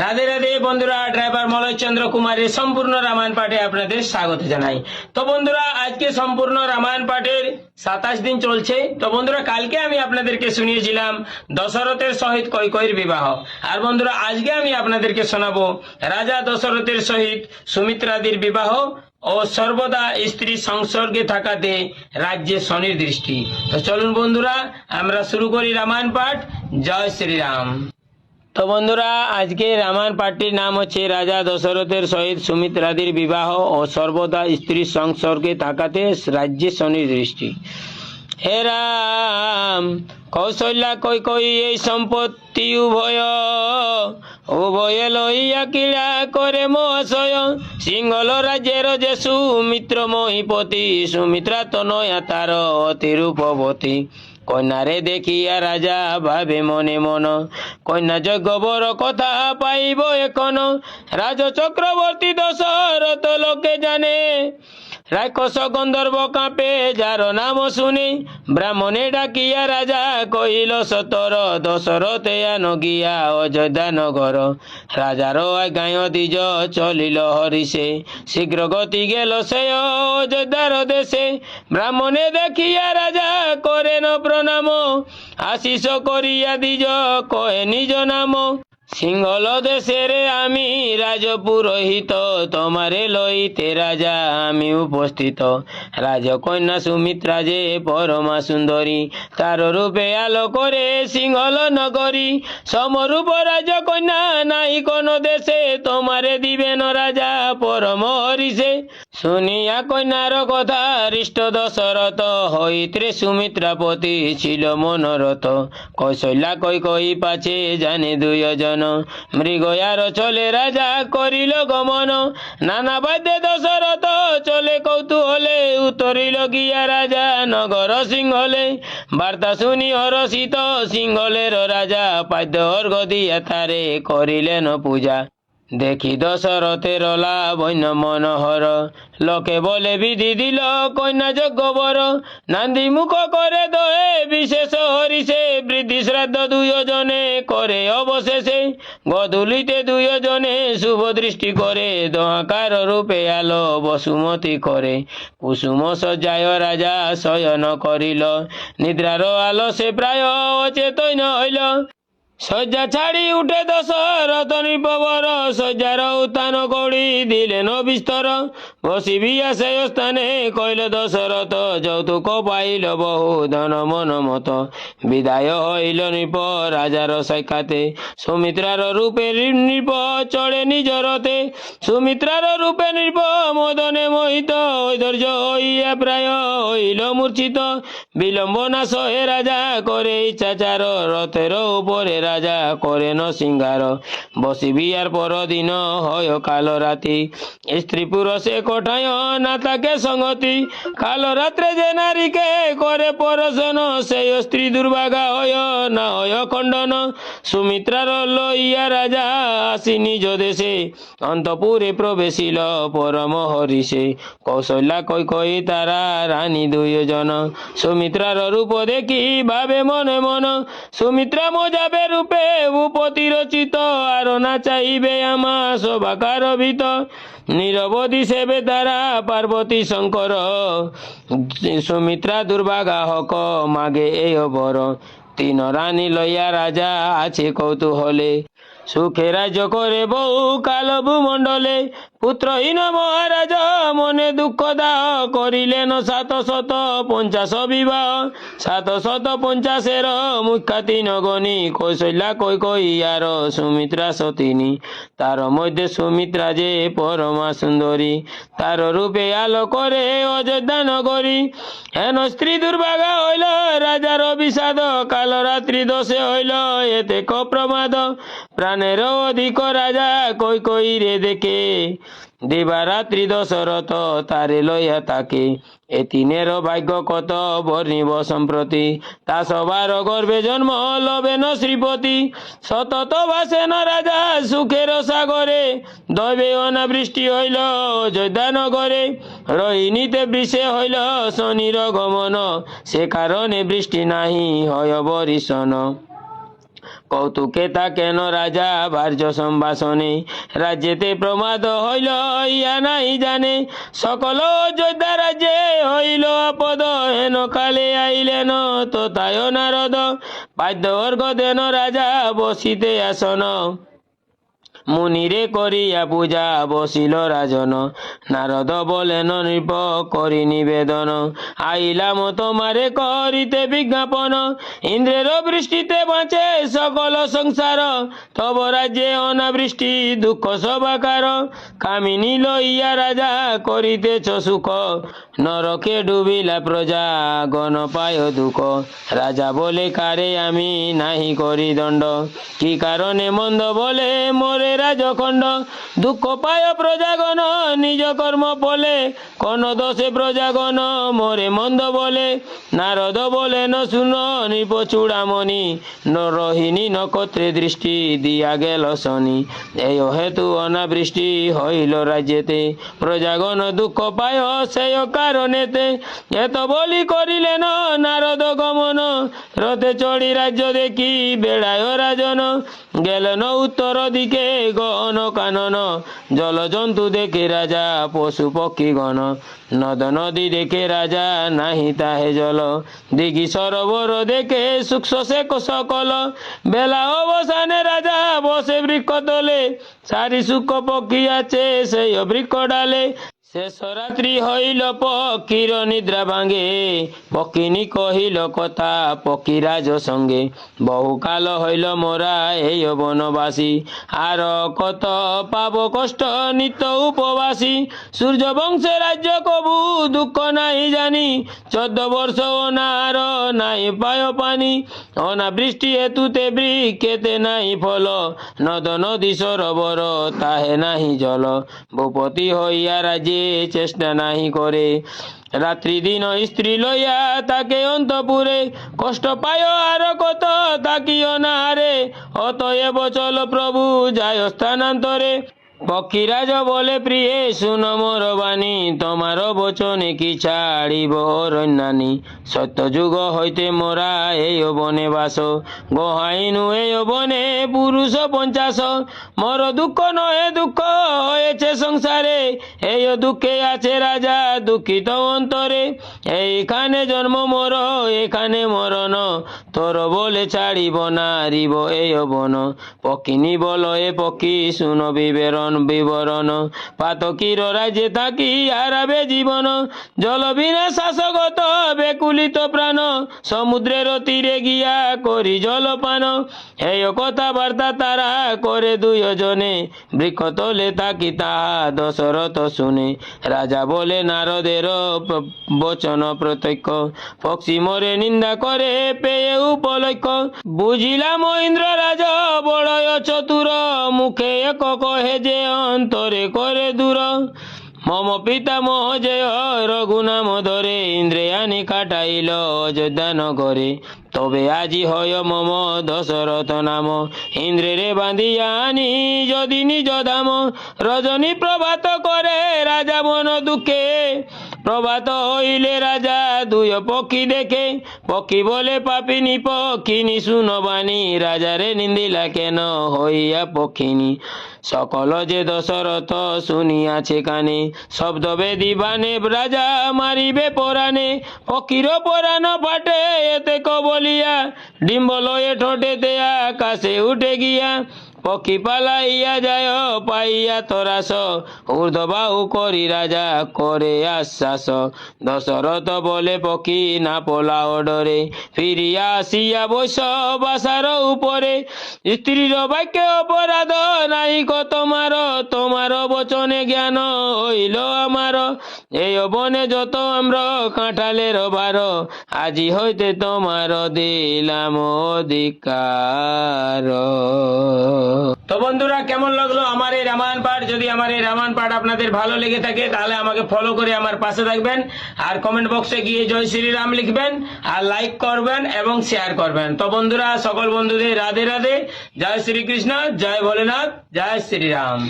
রাধে রাধে বন্ধুরা, ড্রাইভার মলয় চন্দ্র কুমারের সম্পূর্ণ রামায়ণ পাঠে আপনাদের স্বাগত জানাই। তো বন্ধুরা, আজকে সম্পূর্ণ রামায়ণ পাঠের সাতাশ দিন চলছে। তো বন্ধুরা, কালকে আমি আপনাদেরকে শুনিয়েছিলাম দশরথের সহিত কৈকয়ের বিবাহ। আর বন্ধুরা, আজকে আমি আপনাদেরকে শোনাবো রাজা দশরথের সহিত সুমিত্রাদির বিবাহ ও সর্বদা স্ত্রী সংসর্গে থাকাতে রাজ্যে শনির দৃষ্টি। তো চলুন বন্ধুরা, আমরা শুরু করি রামায়ণ পাঠ। জয় শ্রীরাম। তো বন্ধুরা, আজকে রামায়ণ পাঠটির নাম হচ্ছে রাজা দশরথের সহিত সুমিত্রাদির বিবাহ ও সর্বদা স্ত্রীর সংসর্গে থাকাতে রাজ্যে শনির দৃষ্টি। হে রাম, কৌশল্যা কই কই এই সম্পত্তি উভয়? উভয়ে লইয়া কিলা করে মহাশয়। সিংহল রাজ্যের যে সুমিত্র মহিপতি, সুমিত্রা তো নয়া তার অতিরূপবতী। কন্যারে দেখিয়া রাজা ভাবে মনে মন। কন্যা যজ্ঞ বড় কথা পাইব এখনও। রাজ চক্রবর্তী দশরথ লোকে জানে। রাক্ষস গন্ধর্ব কাঁপে, যার নাম শুনি। ব্রাহ্মণে ডাকিয়া রাজা কহিল, সতর দশরথে আন গিয়া অযোধ্যা নগর রাজার আজ্ঞায় দ্বিজ চলিল হরিষে। শীঘ্র গতি গেল সে অযোধ্যার দেশে। ব্রাহ্মণে দেখিয়া রাজা করেন প্রণাম। আশিস করিয়া দ্বিজ কয়ে নিজ নাম। সিংহল দেশের আমি রাজপুরোহিত, তোমারে লইতে রাজা আমি উপস্থিত। রাজকন্যা সুমিত্রা যে পরমা সুন্দরী, তার রূপে আলো করে সিংহল নগরী। সমরূপ রাজকন্যা নাই কোন দেশে, তোমারে দিবেন রাজা পরম হরিষে। শুনিয়া কন্যার কথা হৃষ্ট দশরথ, হইত্রে সুমিত্রাপতি ছিল মনোরথ। কৌশল্যা কই কই পাছে জানে দুইজন মৃগয়ার চলে রাজা করিল গমন। নানা বাদ্যে দশরথ চলে কৌতূহলে উত্তরিল গিয়া রাজা নগর সিংহলে। বার্তা শুনি হরষিত সিংহলের রাজা পাদ্য অর্ঘ দিয়া তারে করিলেন পূজা। দেখি দশরথের লাবণ্য মনোহর। লোকে বলে, বিধি দিল কন্যা যজ্ঞ বর। নান্দি মুখ করে দয়ে বিশেষ হরিষে। বৃদ্ধি শ্রাদ্ধ দুইজনে করে অবশেষে। গধুলিতে দুইজনে শুভ দৃষ্টি করে। দহাকার রূপে আলো বসুমতি করে। কুসুম সজ্জায় রাজা শয়ন করিল। নিদ্রার আলো সে প্রায় অচেতন হইল। শয্যা ছাড়ি উঠে দশরথ নিপবর শয্যার উত্থান করি দিলেন বিস্তর। বসিবি আসে স্থানে কইল, দশরথ, যৌতুক পাইল বহু ধন মন মত। বিদায় হইল নৃপ রাজার সাক্ষাতে। সুমিত্রার রূপে নৃপ চড়ে নিজ রথে। সুমিত্রার রূপে নৃপ মদনে মোহিত। ঐশ্বর্য হইয়া প্রায় হইল মূর্ছিত। বিলম্ব না সহে রাজা করে ইচ্ছাচার। রথের উপরে রাজা করেন সিঙ্গার বসি বিয়ার পরদিন হয় কালো রাতি স্ত্রী পুরুষে কোঠায় না তাকে সঙ্গতি। কালো রাত্রে যে নারীকে করে পরশন, সেই স্ত্রী দুর্ভাগা হয় না হয় খণ্ডন। সুমিত্রার লইয়া রাজা আসি নিজ দেশে। অন্তপুরে প্রবেশিল পরম হরিষে। কৌশল্যা কই কই তারা রানী দুইজন সুমিত্রার রূপ দেখি ভাবে মনে মন। সুমিত্রা মজাবে রূপে ভূপতি রচিত আর না চাইবে আমা শোভাকার ভিত নিরবধি সেবে তারা পার্বতী শঙ্কর সুমিত্রা দুর্ভাগা হক মাগে এই বর তিন রানী লইয়া রাজা আছে কৌতূহলে। সুখে রাজ্য করে বহু কাল ভূমণ্ডলে। পুত্রহীন মহারাজ, মনে দুঃখ দাহ করিলেন সাত শত পঞ্চাশ বিবাহ। সাত শত পঞ্চাশের মুখ্যা তিন গণি কৌশল্যা কই কই আর সুমিত্রা সতিনী। তার মধ্যে সুমিত্রা যে পরমা সুন্দরী, তার রূপে আলো করে অযোধ্যা নগরী। হেন স্ত্রী দুর্ভাগা হইল, রাজার বিষাদ কাল রাত্রি দোষে হইল এতে কপ্রমাদ। প্রাণের অধিক রাজা কই কই রে দেখে। দিবারাত্রি দশরথ তারে লইয়া তাকে এ তিনের ভাগ্য কত বর্ণিব সম্প্রতি তা সবার গর্বে জন্ম লবেন শ্রীপতি সতত বাসেন রাজা সুখের সাগরে দৈবে অনাবৃষ্টি হইল নগরে রহিনীতে বৃষে হইল শনির গমন। সে কারণে বৃষ্টি নাহি হয় বরিশন কৌতুকে তা কেন রাজা ভার্য সম্ভাষণে। রাজ্যেতে প্রমাদ হইল ইয়া নাই জানে। সকল যোদ্ধা রাজ্যে হইল পদ হেন কালে আইলেন তো তায় নারদ। বাদ্য অর্ঘ দেন রাজা বসিতে আসন। মুনিরে করিয়া পূজা বসিল রাজন। নারদ বলেন, নৃপ করি নিবেদন। আইলাম তোমারে করিতে বিজ্ঞাপন। ইন্দ্রের বৃষ্টিতে বাঁচে সকল সংসার। তব রাজ্যে অনাবৃষ্টি, দুঃখ সবাকার। কামিনী লইয়া রাজা করিতেছ সুখ। নরকে ডুবিলা প্রজা, গণ পায় দুঃখ। রাজা বলে, কারে আমি নাহি করি দণ্ড। কি কারণে মন্দ বলে, মোরে রাজখণ্ড দুঃখ পায় প্রজাগণ নিজ কর্ম ফলে কোন দোষে প্রজাগণ মোরে মন্দ বলে। নারদ বলে, ন শুন নৃপ চূড়ামণি ন রহিণী নক্ষত্রে দৃষ্টি দিয়া গেল শনি। এই হেতু অনাবৃষ্টি হইল রাজ্যেতে। প্রজাগণ দুঃখ পায় সেই কারণেতে। এত বলি করিলেন নারদ গমন, রথে চড়ি রাজ্য দেখি বেড়ায় রাজন গেলেন উত্তর দিকে গণ কানন জল জন্তু দেখে রাজা পশু পক্ষী গণ নদ নদী দেখে রাজা নাহি তাহে জল। দিঘি সরোবর দেখে সুখ সে সকল। বেলা অবসানে রাজা বসে বৃক্ষ তোলে। সারি সুখ পক্ষী আছে সেই বৃক্ষ ডালে। শেষ রাত্রি হইল পক্ষীর নিদ্রা ভাঙে। পক্ষিনী কহিল, কথা পক্ষীরাজ সঙ্গে। বহুকাল হইল মোরা এই বনবাসী। আর কত পাব কষ্ট নিত্য উপবাসী। সূর্য বংশে রাজ্য কবু দুঃখ নাই জানি। চোদ্দ বর্ষ অনার নাই পায় পানি। অনাবৃষ্টি হেতুতে বৃক্ষেতে নাই ফল। নদ নদী সরোবর তাহে নাহি জল। ভূপতি হইয়া রাজে চেষ্টা নাহি করে। রাত্রি দিন স্ত্রী লইয়া তাকে অন্তপুরে কষ্ট পায় আর কত তাকিও না রে। অতএব চল প্রভু যায় স্থানান্তরে। পক্ষীরাজ বলে, প্রিয়ে, শুন মোর বাণী তোমার বচনে কি ছাড়িব রন্যানী সত্য যুগ হইতে মোরা এই বনে বাস গোহাইনু এই বনে পুরুষ পঞ্চাশ। মোর দুঃখ নহে দুঃখ হয়েছে সংসারে, এই দুঃখে আছে রাজা দুঃখিত অন্তরে। এইখানে জন্ম মোর এখানে মরণ। তোর বলে ছাড়িব না, রিব এই বন পক্ষিনী বল, এ পক্ষী শুন বিবরণ বিবরণ। পাতকীর রাজ্যে থাকি হারাবে জীবন। জল বিনা শাসগত বেকুলিত প্রাণ। সমুদ্রের তীরে গিয়া করি জলপান। এই কথাবার্তা তারা করে দুইজনে। বৃক্ষ তলে তাকি তাহা দশরথ শুনে। রাজা বলে, নারদের বচন প্রত্যক্ষ। পক্ষী মরে নিন্দা করে, পেয়ে উপলক্ষ। বুঝিলাম ইন্দ্র রাজ বড়য় চতুর, মুখে এক কহে যে অন্তরে করে দূর। মম পিতা মহজয় রঘুনাম ধরে ইন্দ্রিয়ানি কাটাইল অযোধ্যা নগরে তবে আজি হয় মম দশরথ নাম। ইন্দ্রেরে বাঁধিয়া আনি যদি নিজ ধাম। রজনী প্রভাত করে রাজা মন দুঃখে। প্রভাত হইলে রাজা দুই পক্ষী দেখে। পক্ষী বলে, পাপিনি, পক্ষিনী শুনবানি রাজারে নিন্দিলা কেন হইয়া পক্ষিনী? সকল যে দশরথ শুনিয়াছে কানে শব্দ বেদি বানে রাজা মারিবে পরাণে, পক্ষীর পরাণ ফাটে এতে কবলিয়া, ডিম্ব লয়ে ঠোঁটে দেয়া আকাশে উঠে গিয়া পালাইয়া যায় পাইয়া তরাস। ঊর্ধ্ববাহু করি রাজা করে আশ্বাস। দশরথ বলে পক্ষী না পোলাও ডরে। ফিরিয়া আসিয়া বৈশ বাসার উপরে। স্ত্রীর বাক্যে অপরাধ নাই তোমার। তোমার বচনে জ্ঞান হইল আমার। এই বনে যত আমরা, কাঁঠালের ভার। আজি হইতে তোমার দিলাম অধিকার। বন্ধুরা, কেমন লাগল আমার এই রামায়ণ পাঠ? যদি আমার এই রামায়ণ পাঠ আপনাদের ভালো লেগে থাকে, তাহলে আমাকে ফলো করে আমার পাশে থাকবেন। আর কমেন্ট বক্সে গিয়ে জয় শ্রীরাম লিখবেন, আর লাইক করবেন এবং শেয়ার করবেন। তো বন্ধুরা, সকল বন্ধুদের রাধে রাধে। জয় শ্রীকৃষ্ণ, জয় ভোলেনাথ, জয় শ্রীরাম।